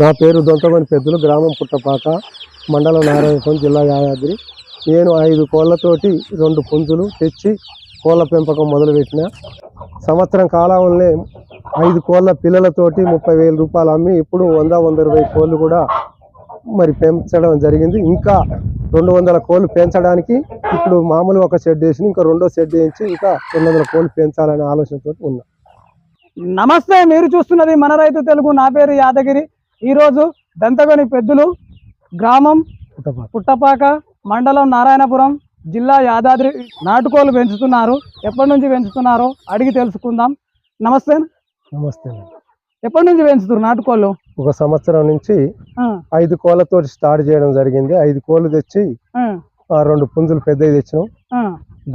నా పేరు దొంతమని పెద్దలు గ్రామం పుట్టపాక మండలం నారాయణపురం జిల్లా యాదాద్రి. నేను ఐదు కోళ్ళతోటి రెండు పుంజులు తెచ్చి కోళ్ళ పెంపకం మొదలుపెట్టిన. సంవత్సరం కాలంలోనే ఐదు కోళ్ళ పిల్లలతోటి ముప్పై వేల రూపాయలు అమ్మి ఇప్పుడు వంద వంద ఇరవై కోళ్ళు కూడా మరి పెంచడం జరిగింది. ఇంకా రెండు వందల కోళ్ళు పెంచడానికి ఇప్పుడు మామూలు ఒక షెడ్ వేసి ఇంకా రెండో షెడ్ వేయించి ఇంకా రెండు వందల కోళ్ళు పెంచాలనే ఆలోచనతో ఉన్నా. నమస్తే మీరు చూస్తున్నది మన రైతు తెలుగు నా పేరు యాదగిరి. ఈరోజు దంతగొని పెద్దులు గ్రామం పుట్టపాక. పుట్టపాక మండలం నారాయణపురం జిల్లా యాదాద్రి నాటుకోలు పెంచుతున్నారు. ఎప్పటి నుంచి పెంచుతున్నారో అడిగి తెలుసుకుందాం. నమస్తే. నమస్తే ఎప్పటి నుంచి పెంచుతున్నారు నాటుకోళ్ళు? ఒక సంవత్సరం నుంచి ఐదు కోళ్ళతో స్టార్ట్ చేయడం జరిగింది. ఐదు కోళ్ళు తెచ్చి రెండు పుంజులు పెద్దవి తెచ్చినాం.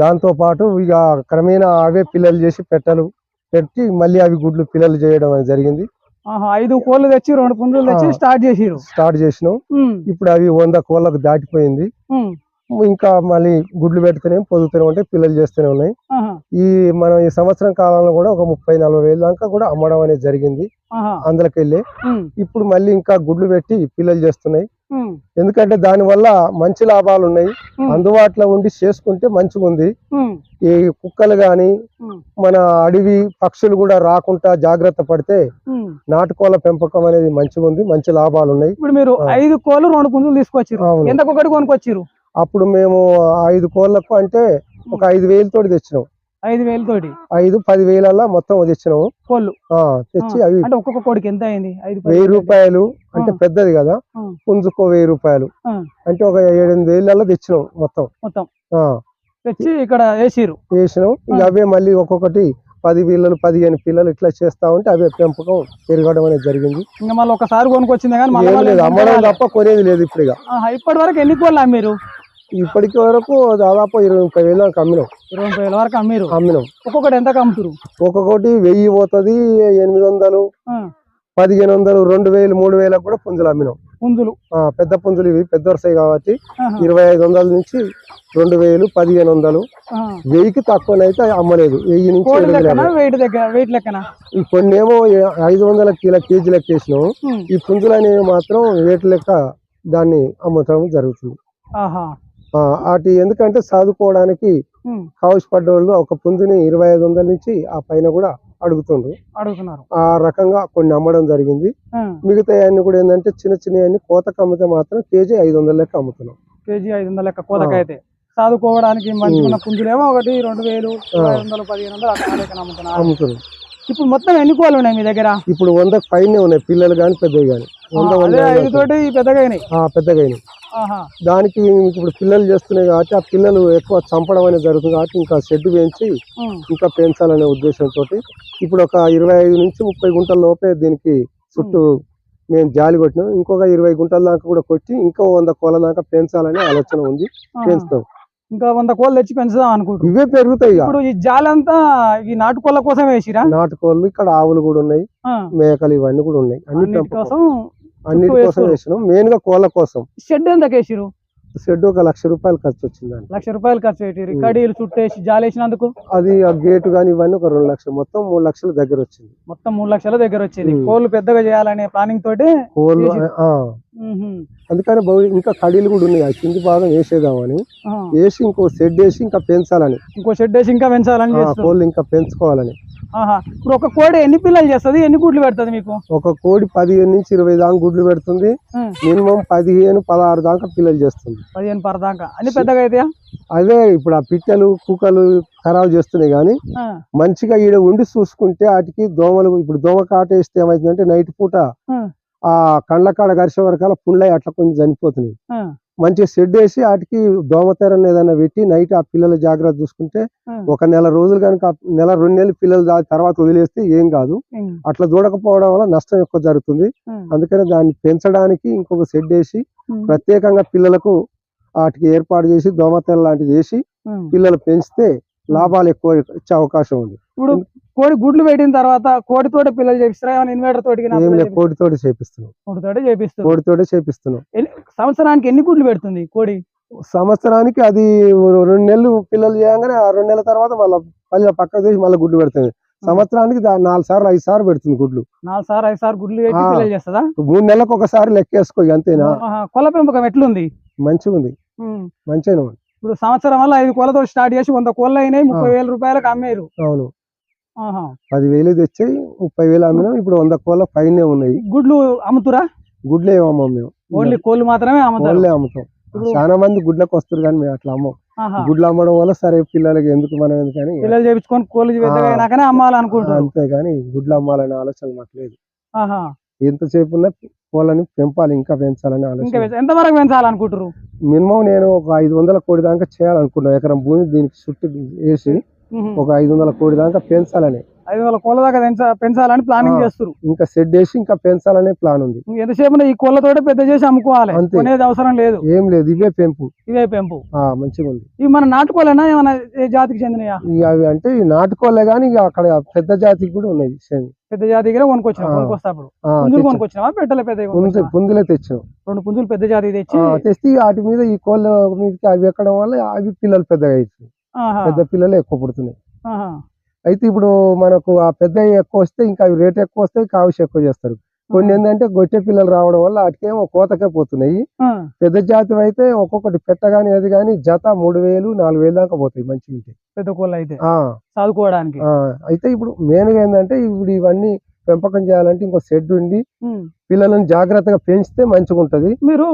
దాంతో పాటు ఇక క్రమేణా అవే పిల్లలు చేసి పెట్టలు పెట్టి మళ్ళీ అవి గుడ్లు పిల్లలు చేయడం అనేది జరిగింది. ఐదు కోళ్ళు తెచ్చి రెండు పుంజులు తెచ్చి. స్టార్ట్ చేసిరు. స్టార్ట్ చేసినాం. ఇప్పుడు అవి వంద కోళ్ళకు దాటిపోయింది. ఇంకా మళ్ళీ గుడ్లు పెడుతూనే పొదుగుతూనే ఉంటాయి పిల్లలు చేస్తూనే ఉన్నాయి. ఈ మనం ఈ సంవత్సరం కాలంలో కూడా ఒక ముప్పై నలభై వేల దాకా కూడా అమ్మడం అనేది జరిగింది. అందులోకి వెళ్ళి ఇప్పుడు మళ్ళీ ఇంకా గుడ్లు పెట్టి పిల్లలు చేస్తున్నాయి. ఎందుకంటే దాని వల్ల మంచి లాభాలు ఉన్నాయి. అందుబాటులో ఉండి చేసుకుంటే మంచిగా ఉంది. ఈ కుక్కలు గాని మన అడవి పక్షులు కూడా రాకుండా జాగ్రత్త పడితే ఉమ్. నాటుకోళ్ళ పెంపకం అనేది మంచిగా ఉంది మంచి లాభాలు ఉన్నాయి. ఇప్పుడు మీరు. ఐదు కోళ్ళు రెండు పుంజులు తీసుకొచ్చిరు ఒకటి కొనుక్కొచ్చిరు అప్పుడు మేము ఐదు కోళ్ళకు అంటే ఒక ఐదు వేలతోటి తెచ్చినాం. ఐదు వేలతోటి ఐదు పది వేలల్లా మొత్తం తెచ్చినాము కోళ్ళు తెచ్చి. అవి అంటే ఒక్కొక్క కోడికి ఎంత అయింది? వెయ్యి వేలు. రూపాయలు. అంటే. పెద్దది కదా. పుంజుకో వెయ్యి రూపాయలు. అంటే ఒక ఏడెనిమిది వేలల్లో తెచ్చినాం మొత్తం. మొత్తం. ఆ, తెచ్చి ఇక్కడ వేసిరు వేసినాం ఇక. అవే మళ్ళీ ఒక్కొక్కటి పది పిల్లలు పదిహేను పిల్లలు ఇట్లా చేస్తా ఉంటే అవే పెంపకం పెరగడం అనేది జరిగింది. ఇంకా మళ్ళీ ఒకసారి కొనుక్కొచ్చింది కానీ అమ్మడం? తప్ప కొనేది లేదు ఇప్పుడు ఇప్పటి వరకు ఎన్ని కోళ్ళు అమ్మిరు ఇప్పటికి వరకు దాదాపు ఇరవై ముప్పై వేలు దాకా అమ్మినాం. ఇరవై ముప్పై వేల వరకు అమ్మిరు. అమ్మినాం. ఒక్కొక్కటి ఎంత అమ్ముతురు ఒక్కొక్కటి వెయ్యి పోతుంది ఎనిమిది వందలు పదిహేను వందలు రెండు వేలు మూడు వేలకు కూడా పుంజులు అమ్మినాం. పుంజులు. పెద్ద పుంజులు ఇవి పెద్ద వరుసాయి కాబట్టి ఇరవై ఐదు వందల నుంచి రెండు వేలు పదిహేను వందలు. వెయ్యికి తక్కువనైతే అమ్మలేదు. వెయ్యి నుంచి ఈ కొన్ని ఏమో ఐదు వందల కిలో కేజీ లెక్క వేసినాం ఈ పుంజులు అనేవి మాత్రం రేటు లెక్క దాన్ని అమ్మటం జరుగుతుంది. వాటి ఎందుకంటే చదువుకోవడానికి ఉమ్, కౌస్ పడ్డోళ్ళు ఒక పుంజుని ఇరవై ఐదు వందల నుంచి ఆ పైన కూడా అడుగుతుండ్రు. అడుగుతున్నారు. ఆ రకంగా కొన్ని అమ్మడం జరిగింది. మిగతా అన్ని కూడా ఏంటంటే చిన్న చిన్న అన్ని కోతకు అమ్మితే మాత్రం కేజీ ఐదు వందల లెక్క అమ్ముతున్నాం. కేజీ ఐదు వందల లెక్క కోతకైతే. చదువుకోవడానికి మంచిగా పుంజులేమో ఒకటి రెండు వేలు ఇరవై ఐదు వందలు పదిహేను వందలు అట్లా లెక్కన అమ్ముతున్నారు. అమ్ముతున్నాం ఇప్పుడు మొత్తం ఎన్ని కోళ్ళు ఉన్నాయి మీ దగ్గర? ఇప్పుడు వందకు పైనే ఉన్నాయి. పిల్లలు కానీ పెద్దవి కానీ వంద వంద పెద్దగా పెద్దగా దానికి ఇప్పుడు పిల్లలు చేస్తున్నాయి కాబట్టి ఆ పిల్లలు ఎక్కువ చంపడం అనేది జరుగుతుంది కాబట్టి ఇంకా షెడ్ ఉమ్, ఇంకా పెంచాలనే ఉద్దేశంతో ఇప్పుడు ఒక ఇరవై ఐదు నుంచి ముప్పై గుంటల లోపే దీనికి చుట్టూ మేము జాలి కొట్టినాం. ఇంకొక ఇరవై గుంటల దాకా కూడా కొట్టి ఇంకో వంద కోళ్ళ దాకా పెంచాలనే ఆలోచన ఉంది. పెంచుతాం. ఇంకా వంద కోళ్ళు తెచ్చి పెంచుదాం అనుకుంటున్నాం. ఇవే పెరుగుతాయి ఇప్పుడు ఈ జాలంతా ఈ నాటుకోళ్ళ కోసం వేసిరా? నాటుకోళ్ళు ఇక్కడ ఆవులు కూడా ఉన్నాయి. మేకలు ఇవన్నీ కూడా ఉన్నాయి. అన్ని అన్నిటి. కోసం అన్నిటి కోసం. వేసినాం. మెయిన్గా కోళ్ళ కోసం. షెడ్ ఎంత వేసిరు షెడ్ ఒక లక్ష రూపాయలు ఖర్చు వచ్చింది దానికి. లక్ష రూపాయలు ఖర్చు పెట్టి. కడీలు చుట్టేసి జాలేసినందుకు? అది ఆ గేటు కానీ ఇవన్నీ ఒక రెండు లక్షలు. మొత్తం మూడు లక్షల దగ్గర వచ్చింది. మొత్తం మూడు లక్షల దగ్గర వచ్చింది. కోళ్ళు పెద్దగా చేయాలనే ప్లానింగ్ తోటి కోళ్ళు అందుకని ఇంకా కడీలు కూడా ఉన్నాయి. కింది భాగం వేసేద్దామని. ఆ, వేసి ఇంకో షెడ్ వేసి ఇంకా పెంచాలని. ఇంకో షెడ్ వేసి ఇంకా పెంచాలని కోళ్ళు ఇంకా పెంచుకోవాలని. ఇప్పుడు ఒక కోడి ఎన్ని పిల్లలు చేస్తుంది? ఎన్ని గుడ్లు పెడుతుంది మీకు? ఒక కోడి పదిహేను నుంచి ఇరవై దాకా గుడ్లు పెడుతుంది. మినిమం పదిహేను పదహారు దాకా పిల్లలు చేస్తుంది. పదిహేను పరదాకా అన్ని పెద్దగా అయితే అదే ఇప్పుడు ఆ పిట్టలు కుక్కలు ఖరాబ్ చేస్తున్నాయి కానీ మంచిగా ఈడ ఉండి చూసుకుంటే వాటికి దోమలు ఇప్పుడు దోమ కాట వేస్తే ఏమవుతుందంటే నైట్ పూట ఆ. కండ్ల కాడ గరిసే వరకాల పుండ్లై అట్లా కొంచెం చనిపోతున్నాయి. మంచిగా షెడ్ వేసి వాటికి దోమతెరను ఏదైనా పెట్టి నైట్ ఆ పిల్లలు జాగ్రత్త చూసుకుంటే ఒక నెల రోజులు కనుక నెల రెండు నెలలు పిల్లలు తర్వాత వదిలేస్తే ఏం కాదు. అట్లా చూడకపోవడం వల్ల నష్టం ఎక్కువ జరుగుతుంది. అందుకని దాన్ని పెంచడానికి ఇంకొక షెడ్ వేసి ప్రత్యేకంగా పిల్లలకు వాటికి ఏర్పాటు చేసి దోమతెర లాంటిది వేసి పిల్లలు పెంచితే లాభాలు ఎక్కువ ఇచ్చే అవకాశం ఉంది. ఇప్పుడు కోడి గుడ్లు పెట్టిన తర్వాత కోడితోటి పిల్లలు చేపిస్తారా? ఇన్వర్టర్ తోటి కోడితోటి చేపిస్తున్నాం. కోడితోటి చేపిస్తారు కోడితోటే చేపిస్తున్నాం. సంవత్సరానికి ఎన్ని గుడ్లు పెడుతుంది కోడి? సంవత్సరానికి అది రెండు నెలలు పిల్లలు చేయగానే ఆ రెండు నెలల తర్వాత మళ్ళీ మళ్ళీ పక్క తీసి మళ్ళీ గుడ్డు పెడుతుంది. సంవత్సరానికి నాలుగు సార్లు ఐదు సార్లు పెడుతుంది గుడ్లు. నాలుగు సార్ ఐదు సార్ గుడ్లు చేస్తుందా? మూడు నెలలకు ఒకసారి లెక్కేసుకో అంతేనా. కోళ్ళ పెంపకం ఎట్లుంది? మంచిగా ఉంది. మంచిగా ఉంది. ఇప్పుడు సంవత్సరం వల్ల ఐదు కోళ్ళతో స్టార్ట్ చేసి వంద కోళ్ళు అయినాయి ముప్పై వేల రూపాయలకు అమ్మేరు. అవును. ఆహా. పదివేలు తెచ్చి ముప్పై వేలు అమ్మినాం ఇప్పుడు వంద కోళ్ళ పైనే ఉన్నాయి. గుడ్లు అమ్ముతురా? గుడ్లు ఏమి అమ్మం మేము. ఓన్లీ కోళ్ళు మాత్రమే కోళ్ళే అమ్ముతాం. చాలా మంది గుడ్లకు వస్తారు కానీ మేము అట్లా అమ్మం. గుడ్లు అమ్మడం వల్ల సరే పిల్లలకి ఎందుకు మనం ఎందుకని పిల్లలు చేపించుకొని కోళ్ళు అమ్మాలనుకుంటారు అంతే కానీ గుడ్లు అమ్మాలనే ఆలోచన మాకు లేదు. ఎంతసేపు ఉన్నా కోళ్ళని పెంపాలి ఇంకా పెంచాలని ఆలోచన. పెంచ- ఎంత వరకు పెంచాలనుకుంటారు మినిమం నేను ఒక ఐదు వందల కోడి దాకా చేయాలనుకున్నాను ఎకరం భూమి దీనికి చుట్టూ వేసి. ఒక ఐదు వందల కోడి దాకా పెంచాలని. ఐదు వందల కోళ్ళ దాకా పెంచ- పెంచాలని ప్లానింగ్. చేస్తారు ఇంకా షెడ్ వేసి ఇంకా పెంచాలనే ప్లాన్ ఉంది. ఎంతసేపు ఈ కోళ్ళతోటే పెద్ద చేసి అమ్ముకోవాలి. అంతే. కొనేది అవసరం లేదు. ఏం లేదు ఇవే పెంపు. ఇవే పెంపు. మంచిగా ఉంది. ఇవి మన నాటుకోలేనా ఏమైనా ఏ జాతికి చెందినయా? అవి అంటే ఈ నాటుకోలే కానీ ఇక అక్కడ పెద్ద జాతికి కూడా ఉన్నాయి. పెద్ద జాతి దగ్గర పుంజులు తెచ్చాం. కొనుక్కొచ్చినావా? పెట్టలే పెద్ద పుంజులే తెచ్చినాం. రెండు పుంజులు పెద్ద జాతి తెచ్చి తెచ్చి వాటి మీద ఈ కోళ్ళ మీదకి అవి ఎక్కడం వల్ల అవి పిల్లలు పెద్దగా అవుతుంది ఆహా. పెద్ద పిల్లలు ఎక్కువ పుడుతున్నాయి. అయితే ఇప్పుడు మనకు ఆ పెద్ద ఎక్కువ వస్తే ఇంకా అవి రేట్ ఎక్కువ వస్తాయి కావిష్ ఎక్కువ చేస్తారు. కొన్ని ఏంటంటే గొట్టె పిల్లలు రావడం వల్ల వాటికేమో కోతకే పోతున్నాయి. పెద్ద జాతి అయితే ఒక్కొక్కటి పెట్టగాని అది కానీ జత మూడు వేలు నాలుగు వేలు దాకా పోతాయి మంచిగా ఉంటే. పెద్ద కోళ్ళు అయితే. అయితే ఇప్పుడు మెయిన్గా ఏంటంటే ఇప్పుడు ఇవన్నీ పెంపకం చేయాలంటే ఇంకో షెడ్ ఉండి. పిల్లలను జాగ్రత్తగా పెంచితే మంచిగా ఉంటది మీరు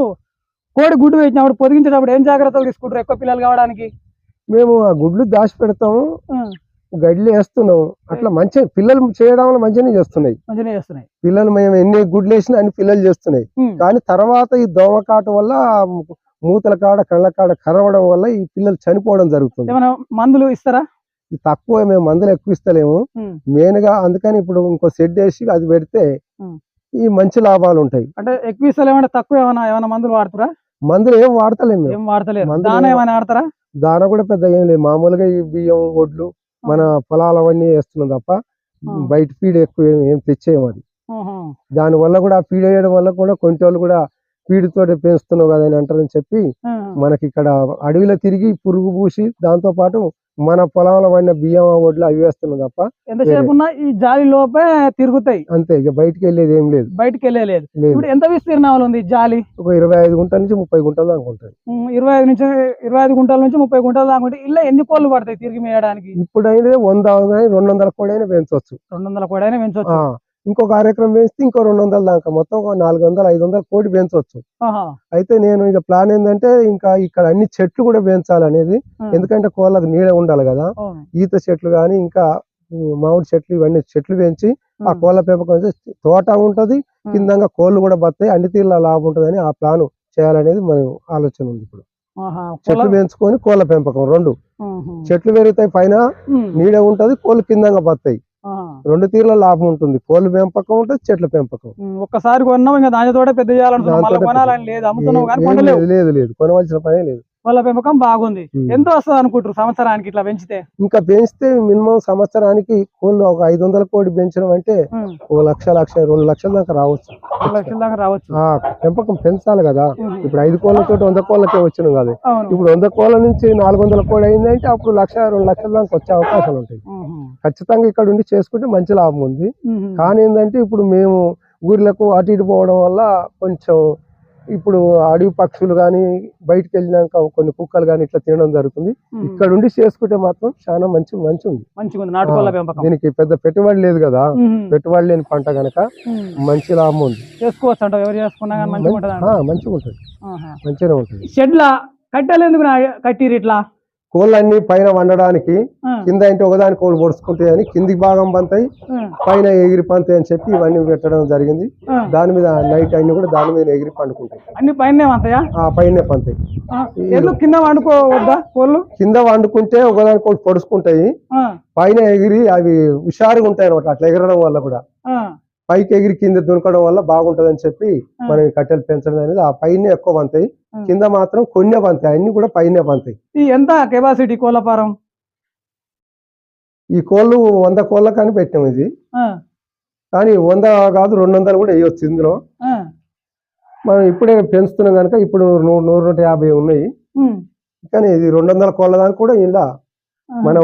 కోడి గుడ్డు వేసినప్పుడు పొదిగించేటప్పుడు ఏం జాగ్రత్తలు తీసుకుంటారు ఎక్కువ పిల్లలు కావడానికి? మేము ఆ గుడ్లు దాచి పెడతాము. గడ్లు వేస్తున్నాం అట్లా మంచిగా పిల్లలు చేయడం వల్ల మంచిగానే చేస్తున్నాయి. పిల్లలు మేము ఎన్ని గుడ్లు వేసినా అన్ని పిల్లలు చేస్తున్నాయి. కానీ తర్వాత ఈ దోమ కాటు వల్ల మూతల కాడ కళ్ళ కాడ కరవడం వల్ల ఈ పిల్లలు చనిపోవడం జరుగుతుంది. మందులు ఇస్తారా? తక్కువ మేము మందులు ఎక్కువ ఇస్తలేము. మెయిన్గా అందుకని ఇప్పుడు ఇంకో షెడ్ వేసి అది పెడితే. ఈ మంచి లాభాలు ఉంటాయి. అంటే ఎక్కువ తక్కువ ఏమైనా ఏమైనా మందులు వాడుతురా మందులు ఏం వాడతలేము ఏం దాన ఏమైనా ఆడతారా దాన కూడా పెద్ద ఏం లేదు. మామూలుగా ఈ బియ్యం ఒడ్లు మన పొలాలు అవన్నీ వేస్తున్నాం తప్ప. బయట ఫీడ్ ఎక్కువ ఏం- తెచ్చేయం అది. దాని వల్ల కూడా ఫీడ్ వేయడం వల్ల కూడా కొన్ని వాళ్ళు కూడా ఫీడ్ తోటి పెంచుతున్నావు కదా అని అంటారని చెప్పి. మనకి ఇక్కడ అడవిలో తిరిగి పురుగు పూసి దాంతో పాటు మన పొలంలో పడిన బియ్యం ఒడ్లు అవి వేస్తున్నాం తప్ప ఎంతసేపు ఉన్నా ఈ జాలి లోపే తిరుగుతాయి. అంతే ఇక బయటికి వెళ్ళేది ఏం లేదు. బయటికి వెళ్ళలేదు. లేదు. ఇప్పుడు ఎంత విస్తీర్ణాలు ఉంది ఈ జాలి? ఒక ఇరవై ఐదు గుంటల నుంచి ముప్పై గుంటలు దాకా ఉంటుంది ఇరవై ఐదు నుంచి ఇరవై ఐదు గుంటల నుంచి ముప్పై గుంటల దాకా ఉంటే ఇలా ఎన్ని కోళ్ళు పడతాయి తిరిగి మేయడానికి? ఇప్పుడు అయితే వంద రెండు వందల కూడా అయినా పెంచవచ్చు రెండు వందల కోడైనా పెంచవచ్చు ఆ, ఇంకో కార్యక్రమం పెంచితే ఇంకో రెండు వందల దాకా మొత్తం ఒక నాలుగు వందలు ఐదు వందల కోటి పెంచవచ్చు. అయితే నేను ఇక ప్లాన్ ఏంటంటే ఇంకా ఇక్కడ అన్ని చెట్లు కూడా పెంచాలనేది. ఎందుకంటే కోళ్ళకు నీడ ఉండాలి కదా. ఈత చెట్లు కానీ ఇంకా మామిడి చెట్లు ఇవన్నీ చెట్లు పెంచి ఆ. కోళ్ళ పెంపకం తోట ఉంటది. కిందంగా కోళ్ళు కూడా బతాయి అన్ని తీర్ల లాభం ఉంటదని ఆ ప్లాన్ చేయాలనేది మనం ఆలోచన ఉంది ఇప్పుడు. చెట్లు పెంచుకొని కోళ్ళ పెంపకం రెండు. చెట్లు పెరుగుతాయి పైన. నీడ ఉంటది కోళ్ళు కిందంగా బతాయి. రెండు తీర్ల లాభం ఉంటుంది. కోళ్ళ పెంపకం ఉంటుంది చెట్ల పెంపకం. ఒక్కసారి కొన్నాం ఇంకా దానితోటే పెద్ద చేయాలనుకున్నాం. కొనలేవు. లేదు లేదు లేదు. కొనవలసిన పనే లేదు. వాళ్ళ పెంపకం బాగుంది. ఎంత వస్తుంది అనుకుంటారు సంవత్సరానికి ఇట్లా పెంచితే? ఇంకా పెంచితే మినిమం సంవత్సరానికి కోళ్ళు ఒక ఐదు వందల కోడి పెంచడం అంటే ఒక లక్ష లక్ష రెండు లక్షల దాకా రావచ్చు. లక్షల దాకా రావచ్చు. పెంపకం పెంచాలి కదా. ఇప్పుడు ఐదు కోళ్ళతో వంద కోళ్ళకే వచ్చినాం కదా. ఇప్పుడు వంద కోళ్ళ నుంచి నాలుగు వందల కోడి అయిందంటే అప్పుడు లక్ష రెండు లక్షల దాకా వచ్చే అవకాశాలు ఉంటాయి. ఖచ్చితంగా ఇక్కడ ఉండి చేసుకుంటే మంచి లాభం ఉంది. కానీ ఏంటంటే ఇప్పుడు మేము ఊర్లకు అటు ఇటు పోవడం వల్ల కొంచెం ఇప్పుడు అడవి పక్షులు కానీ బయటకు వెళ్ళినాక కొన్ని కుక్కలు కానీ ఇట్లా తినడం జరుగుతుంది. ఇక్కడ ఉండి చేసుకుంటే మాత్రం చాలా మంచి మంచి ఉంది దీనికి పెద్ద పెట్టుబడి లేదు కదా. పెట్టుబడి లేని పంట గనక. మంచి లాభం ఉంది. మంచిగా ఉంటుంది మంచిగా ఉంటుంది. షెడ్ల కట్టెలు ఎందుకు కట్టిరు ఇట్లా? కోళ్ళన్నీ పైన వండడానికి కింద అంటే ఒకదాని కోళ్ళు పొడుచుకుంటాయి అని కింది భాగం పంతాయి పైన ఎగిరి పంతాయి అని చెప్పి ఇవన్నీ పెట్టడం జరిగింది. దాని మీద నైట్ అన్ని కూడా దాని మీద ఎగిరి పండుకుంటాయి. అన్ని పైన పైన పంతాయి. కింద వండుకోవద్దా కోళ్ళు? కింద వండుకుంటే ఒకదాని కోళ్ళు పొడుచుకుంటాయి. పైన ఎగిరి అవి హుషారుగా ఉంటాయి అనమాట అట్లా ఎగరడం వల్ల కూడా. పైకి ఎగిరి కింద దునకడం వల్ల బాగుంటది అని చెప్పి. మనం కట్టెలు పెంచడం అనేది ఆ పైన ఎక్కువ పంతాయి. కింద మాత్రం కొన్నే పంతాయి. అన్ని కూడా పైనే పంతాయి. ఈ ఎంత కెపాసిటీ కోళ్ళ ఫారం? ఈ కోళ్ళు వంద కోళ్ళ కానీ పెట్టాం ఇది. కానీ వంద కాదు రెండు వందలు కూడా వేయొచ్చు ఇందులో. మనం ఇప్పుడే పెంచుతున్నాం కనుక ఇప్పుడు నూరు నూరు నూట యాభై ఉన్నాయి. కానీ ఇది రెండు వందల కోళ్ళ దానికి కూడా ఇలా. మనం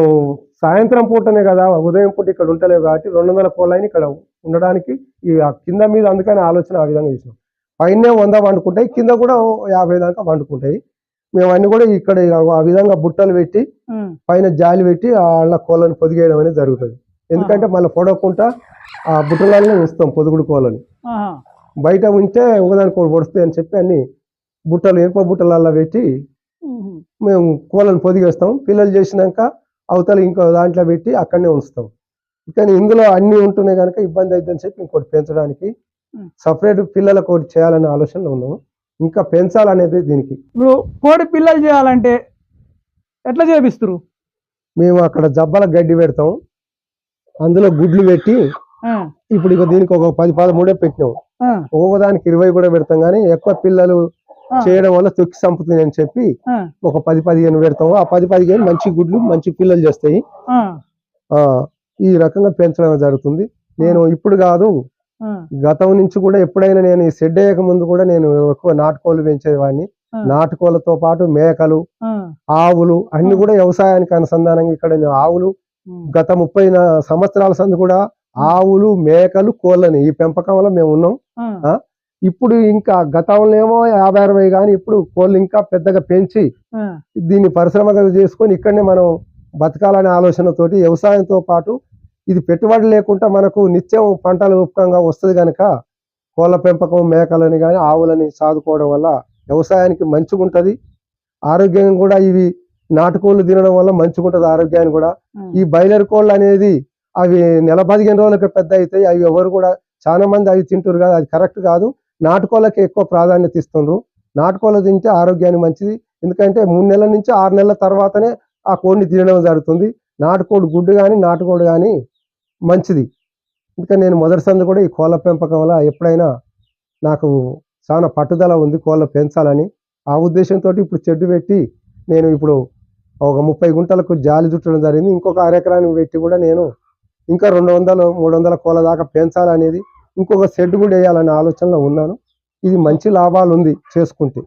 సాయంత్రం పూటనే కదా ఉదయం పూట ఇక్కడ ఉంటలేవు కాబట్టి రెండు వందల కోళ్ళని ఇక్కడ ఉండడానికి ఈ ఆ కింద మీద అందుకని ఆలోచన ఆ విధంగా చేసినాం. పైన వంద వండుకుంటాయి కింద కూడా యాభై దాకా వండుకుంటాయి. మేము అన్ని కూడా ఇక్కడ ఆ విధంగా బుట్టలు పెట్టి పైన జాలి పెట్టి వాళ్ళ కోళ్ళని పొదిగేయడం అనేది జరుగుతుంది. ఎందుకంటే మళ్ళీ పొడవకుండా ఆ బుట్టలలో ఉంచుతాం పొదుగుడు కోళ్ళని. బయట ఉంటే ఒకదాని కోళ్ళు పొడుస్తాయి అని చెప్పి అన్ని బుట్టలు ఇనుప బుట్టలలో పెట్టి మేము కోళ్ళని పొదిగేస్తాం. పిల్లలు చేసినాక అవతల ఇంకో దాంట్లో పెట్టి అక్కడనే ఉంచుతాం. కానీ ఇందులో అన్ని ఉంటున్నాయి కనుక ఇబ్బంది అవుతుందని చెప్పి ఇంకోటి పెంచడానికి. సపరేట్ పిల్లలకు ఒకటి చేయాలనే ఆలోచనలో ఉన్నాము. ఇంకా పెంచాలనేది దీనికి. ఇప్పుడు కోడి పిల్లలు చేయాలంటే ఎట్లా చేపిస్తారు మేము అక్కడ జబ్బల గడ్డి పెడతాం అందులో గుడ్లు పెట్టి ఇప్పుడు ఇక దీనికి ఒక పది పదమూడే పెట్టినాం. ఒక్కొక్క దానికి ఇరవై కూడా పెడతాం. కానీ ఎక్కువ పిల్లలు. చేయడం వల్ల తొక్కి చంపుతుంది అని చెప్పి ఒక పది పదిహేను పెడతాము. ఆ పది పదిహేను మంచి గుడ్లు మంచి పిల్లలు చేస్తాయి. ఈ రకంగా పెంచడం జరుగుతుంది. నేను ఇప్పుడు కాదు గతం నుంచి కూడా ఎప్పుడైనా నేను ఈ షెడ్ వేయక ముందు కూడా నేను ఎక్కువ నాటుకోళ్ళు పెంచేవాడిని. ఆ. నాటుకోళ్ళతో పాటు మేకలు ఆవులు అన్ని కూడా వ్యవసాయానికి అనుసంధానంగా ఇక్కడ నేను ఆవులు గత ముప్పై సంవత్సరాల సంది కూడా ఆవులు మేకలు కోళ్ళని ఈ పెంపకంలో మేము ఉన్నాం. ఇప్పుడు ఇంకా గతంలో ఏమో యాభై అరవై కానీ ఇప్పుడు కోళ్ళు ఇంకా పెద్దగా పెంచి దీన్ని పరిశ్రమగా చేసుకొని ఇక్కడనే మనం బతకాలనే ఆలోచనతోటి వ్యవసాయంతో పాటు ఇది పెట్టుబడి లేకుండా మనకు నిత్యం పంటలు ఉపకంగా వస్తుంది కనుక కోళ్ళ పెంపకం మేకలని కానీ ఆవులని సాదుకోవడం వల్ల వ్యవసాయానికి మంచిగా ఉంటుంది ఆరోగ్యం కూడా ఇవి నాటుకోళ్ళు తినడం వల్ల మంచిగా ఉంటుంది ఆరోగ్యానికి కూడా. ఈ బయలర్ కోళ్ళు అనేది అవి నెల పదిహేను రోజులకు పెద్ద అవుతాయి అవి ఎవరు కూడా చాలా మంది అవి తింటారు కదా అది కరెక్ట్ కాదు. నాటుకోళ్ళకి ఎక్కువ ప్రాధాన్యత ఇస్తుండ్రు. నాటుకోళ్ళు తింటే ఆరోగ్యానికి మంచిది. ఎందుకంటే మూడు నెలల నుంచి ఆరు నెలల తర్వాతనే ఆ కోడిని తినడం జరుగుతుంది. నాటుకోడి గుడ్డు కానీ నాటుకోడి కానీ మంచిది. ఎందుకంటే నేను మొదటి కూడా ఈ కోళ్ళ పెంపకం వల్ల ఎప్పుడైనా నాకు చాలా పట్టుదల ఉంది కోళ్ళ పెంచాలని. ఆ ఉద్దేశంతో ఇప్పుడు చెడ్డు పెట్టి నేను ఇప్పుడు ఒక ముప్పై గుంటలకు జాలి చుట్టడం జరిగింది. ఇంకొక అరెకరానికి పెట్టి కూడా నేను ఇంకా రెండు వందలు మూడు వందల కోళ్ళ దాకా పెంచాలనేది ఇంకొక షెడ్ కూడా వేయాలనే ఆలోచనలో ఉన్నాను. ఇది మంచి లాభాలు ఉంది చేసుకుంటే.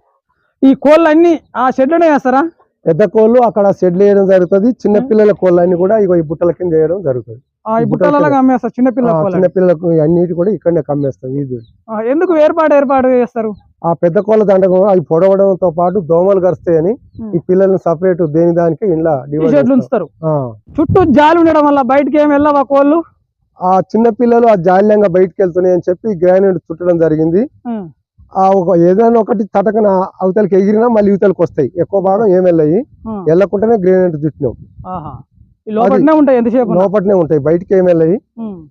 ఈ కోళ్ళు అన్ని ఆ షెడ్లోనే వేస్తారా? పెద్ద కోళ్ళు అక్కడ షెడ్లు వేయడం జరుగుతుంది. చిన్న పిల్లల కోళ్ళని కూడా ఇగో ఈ బుట్టల కింద వేయడం జరుగుతుంది. ఆ, ఈ ఈ బుట్టలలో బుట్టలకే. అమ్మేస్తారు చిన్న పిల్లల ఆ, కోళ్ళని. చిన్న పిల్లలకు అన్నిటి కూడా ఇక్కడనే కమ్మేస్తాం ఇది ఆ, ఎందుకు ఏర్పాటు ఏర్పాటు చేస్తారు? ఆ పెద్ద కోళ్ళ దండకు అవి పొడవడంతో పాటు దోమలు కరుస్తాయని ఈ పిల్లల్ని సపరేట్ దేని దానికి ఇంట్లో ఉంచుతారు. చుట్టూ జాలి ఉండడం వల్ల బయటకి ఏమి వెళ్ళవా కోళ్ళు? ఆ చిన్న పిల్లలు ఆ జాల్యంగా బయటకు వెళ్తున్నాయి అని చెప్పి గ్రానైట్ చుట్టడం జరిగింది. ఆ ఒక ఏదైనా ఒకటి తటకన అవతలకి ఎగిరినా మళ్ళీ ఇవతలకి వస్తాయి. ఎక్కువ భాగం ఏం వెళ్ళాయి. వెళ్ళకుండానే గ్రానైట్ చుట్టినాం. లోపలనే ఉంటాయి బయటికి ఏం వెళ్ళాయి.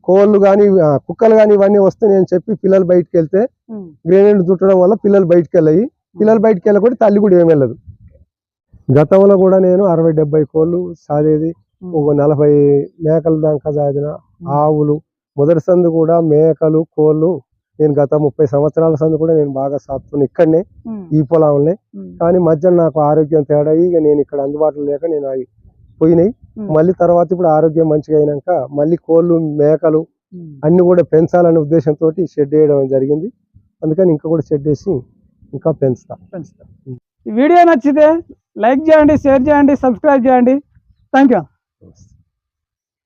కోళ్ళు కానీ కుక్కలు కానీ ఇవన్నీ వస్తున్నాయి అని చెప్పి పిల్లలు బయటికి వెళ్తే ఉమ్, గ్రేనైట్ చుట్టడం వల్ల పిల్లలు బయటికి వెళ్ళాయి పిల్లలు బయటికి వెళ్ళకుండా తల్లి కూడా ఏం వెళ్ళదు. గతంలో కూడా నేను అరవై డెబ్బై కోళ్ళు సాదేది ఒక నలభై మేకల దాకా సాదిన ఆవులు. మొదటి సందు కూడా మేకలు కోళ్ళు. నేను గత ముప్పై సంవత్సరాల సందు కూడా నేను బాగా సాగుతున్నాను ఇక్కడనే ఈ పొలంలో ఉమ్, కానీ మధ్య నాకు ఆరోగ్యం తేడా ఇక నేను ఇక్కడ అందుబాటులో లేక నేను అవి పోయినాయి. మళ్ళీ తర్వాత ఇప్పుడు ఆరోగ్యం మంచిగా అయినాక మళ్ళీ కోళ్ళు మేకలు. అన్ని కూడా పెంచాలనే ఉద్దేశంతో షెడ్ వేయడం జరిగింది. అందుకని ఇంకా కూడా షెడ్ వేసి ఇంకా పెంచుతా. పెంచుతారు ఈ వీడియో నచ్చితే లైక్ చేయండి షేర్ చేయండి సబ్స్క్రైబ్ చేయండి. Thank you course.